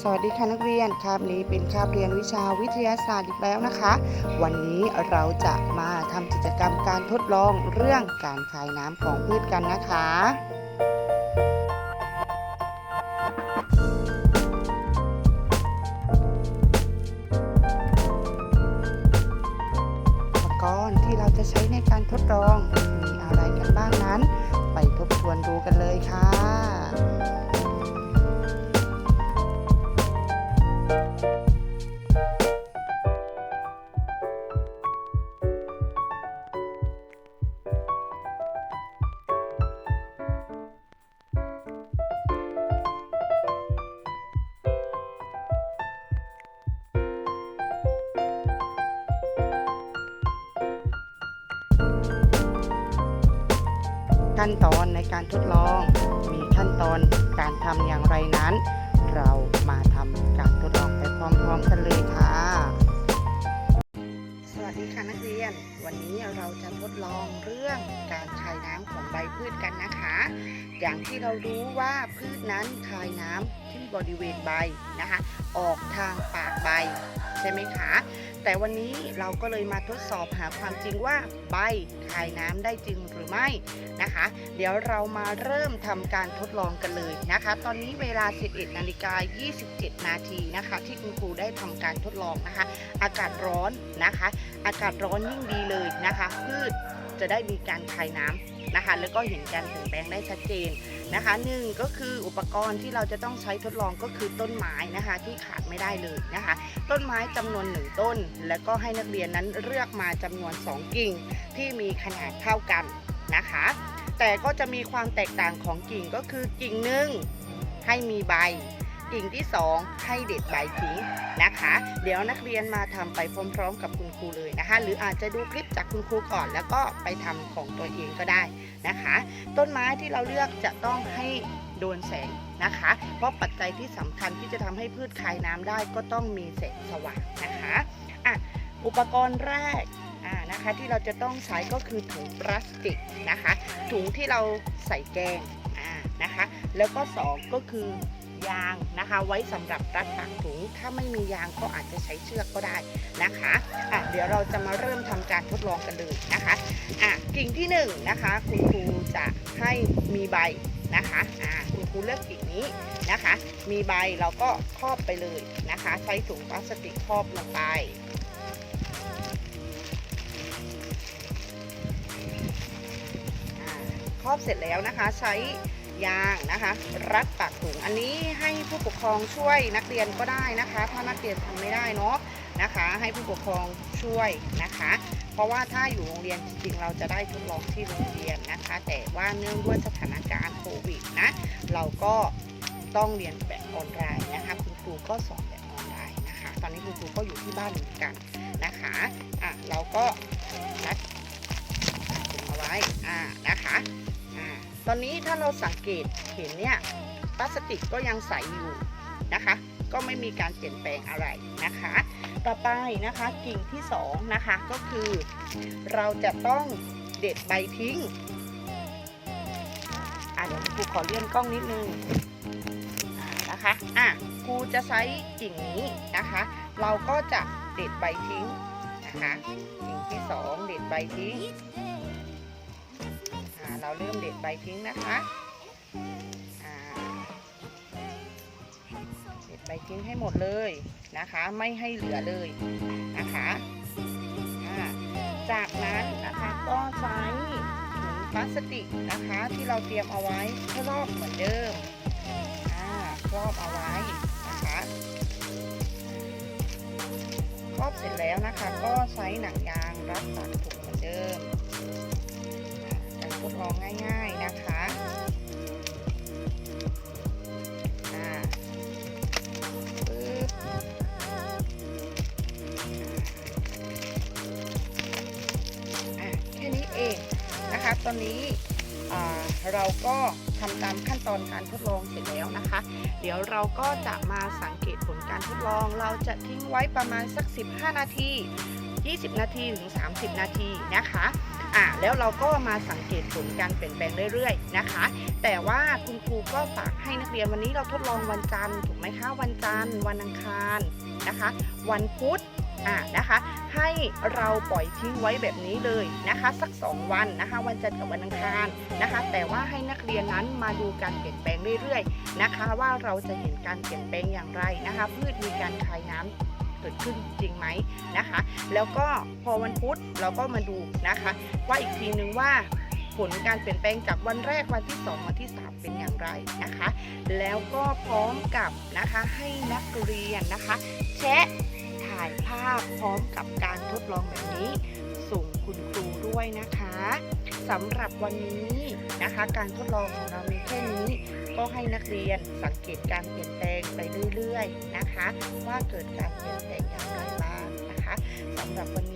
สวัสดีค่ะนักเรียน คาบนี้เป็นคาบเรียนวิชาวิทยาศาสตร์อีกแล้วนะคะ วันนี้เราจะมาทำกิจกรรมการทดลองเรื่องการคายน้ำของพืชกันนะคะ ขั้นตอนในการทดลอง มีขั้นตอนการทำอย่างไรนั้น เรามา ค่ะนักเรียน วันนี้เราจะทดลองเรื่องการคายน้ำของใบพืชกันนะคะ อย่างที่เรารู้ว่าพืชนั้นคายน้ำที่บริเวณใบนะคะ ออกทางปากใบใช่ไหมคะ แต่วันนี้เราก็เลยมาทดสอบหาความจริงว่าใบคายน้ำได้จริงหรือไม่นะคะ เดี๋ยวเรามาเริ่มทำการทดลองกันเลยนะคะ ตอนนี้เวลา 11นาฬิกา27 นาทีนะคะ ที่คุณครูได้ทำการทดลองนะคะ อากาศร้อนนะคะ อากาศร้อนยิ่งดีเลยนะคะ พืชจะได้มีการคายน้ำนะคะ แล้วก็เห็นการเปลี่ยนแปลงได้ชัดเจนนะคะหนึ่งก็คืออุปกรณ์ที่เราจะต้องใช้ทดลองก็คือต้นไม้นะคะที่ขาดไม่ได้เลยนะคะ ต้นไม้จำนวนหนึ่งต้น แล้วก็ให้นักเรียนนั้นเลือกมาจำนวน 2 กิ่งที่มีขนาดเท่ากันนะคะ แต่ก็จะมีความแตกต่างของกิ่งก็คือกิ่งหนึ่งให้มีใบ กิ่งที่ 2 ให้เด็ดใบทิ้งนะคะ เดี๋ยวนักเรียนมาทำไปพร้อม ๆ กับคุณครูเลยนะคะ หรืออาจจะดูคลิปจากคุณครูก่อน แล้วก็ไปทำของตัวเองก็ได้นะคะ ต้นไม้ที่เราเลือกจะต้องให้โดนแสงนะคะ เพราะปัจจัยที่สำคัญที่จะทำให้พืชคายน้ำได้ก็ต้องมีแสงสว่างนะคะอะอุปกรณ์แรกนะคะที่เราจะต้องใช้ก็คือถุงพลาสติกนะคะ ถุงที่เราใส่แกงอ่านะคะ แล้วก็สองก็คือ ยางนะคะ ไว้สำหรับรัดปากถุง ถ้าไม่มียางก็อาจจะใช้เชือกก็ได้นะคะอะเดี๋ยวเราจะมาเริ่มทำการทดลองกันเลยนะคะอะกิ่งที่หนึ่งนะคะคุณครูจะให้มีใบนะคะอ่าคุณครูเลือกกิ่งนี้นะคะ มีใบเราก็ครอบไปเลยนะคะ ใช้ถุงพลาสติกครอบลงไปอ่าครอบเสร็จแล้วนะคะ ใช้ ยางนะคะ รัดปากถุงอันนี้ให้ผู้ปกครองช่วยนักเรียนก็ได้นะคะ ถ้านักเรียนทำไม่ได้เนาะนะคะ ให้ผู้ปกครองช่วยนะคะ เพราะว่าถ้าอยู่โรงเรียนจริงๆเราจะได้ทดลองที่โรงเรียนนะคะ แต่ว่าเนื่องด้วยสถานการณ์โควิดนะเราก็ต้องเรียนแบบออนไลน์นะคะ คุณครูก็สอนแบบออนไลน์นะคะ ตอนนี้คุณครูก็อยู่ที่บ้านเหมือนกันนะคะอะเราก็รัดถุงเอาไว้อ่านะคะ ตอนนี้ถ้าเราสังเกตเห็นเนี่ยพลาสติกก็ยังใสอยู่นะคะ ก็ไม่มีการเปลี่ยนแปลงอะไรนะคะ ต่อไปนะคะกิ่งที่สองนะคะก็คือเราจะต้องเด็ดใบทิ้งอ่าเดี๋ยวครูขอเลื่อนกล้องนิดนึงนะคะอะครูจะใช้กิ่งนี้นะคะ เราก็จะเด็ดใบทิ้งนะคะกิ่งที่สองเด็ดใบทิ้ง เราเริ่มเด็ดใบทิ้งนะคะเด็ดใบทิ้งให้หมดเลยนะคะ ไม่ให้เหลือเลยนะคะจากนั้นนะคะก็ใช้ถุงพลาสติกนะคะที่เราเตรียมเอาไว้ครอบเหมือนเดิมครอบเอาไว้นะคะครอบเสร็จแล้วนะคะ ก็ใช้หนังยางรัดปากถุงเหมือนเดิม องง่ายๆนะคะอ่าแค่นี้เองนะคะ ตอนนี้เราก็ทำตามขั้นตอนการทดลองเสร็จแล้วนะคะ เดี๋ยวเราก็จะมาสังเกต การทดลองเราจะทิ้งไว้ประมาณสัก 15 นาที 20 นาทีถึง 30 นาทีนะคะอ่าแล้วเราก็มาสังเกตผลการเปลี่ยนแปลงเรื่อยๆนะคะ แต่ว่าคุณครูก็ฝากให้นักเรียนวันนี้เราทดลองวันจันทร์ถูกไหมคะวันจันทร์ วันอังคารนะคะ วันพุธ อ่านะคะ ให้เราปล่อยทิ้งไว้แบบนี้เลยนะคะ สัก 2 วันนะคะ วันจันทร์กับวันอังคารนะคะ แต่ว่าให้นักเรียนนั้นมาดูการเปลี่ยนแปลงเรื่อยๆนะคะ ว่าเราจะเห็นการเปลี่ยนแปลงอย่างไรนะคะพืชมีการคายน้ำเกิดขึ้นจริงไหมนะคะ แล้วก็พอวันพุธเราก็มาดูนะคะ ว่าอีกทีนึงว่าผลการเปลี่ยนแปลงจากวันแรกวันที่ 2 วันที่ 3 เป็นอย่างไรนะคะ แล้วก็พร้อมกับนะคะให้นักเรียนนะคะ แชะ ถ่ายภาพพร้อมกับการทดลองแบบนี้ ส่งคุณครูด้วยนะคะสำหรับวันนี้นะคะ การทดลองของเรามีแค่นี้ ก็ให้นักเรียนสังเกตการเปลี่ยนแปลงไปเรื่อยๆนะคะ ว่าเกิดการเปลี่ยนแปลงอย่างไรบ้างนะคะสำหรับวันนี้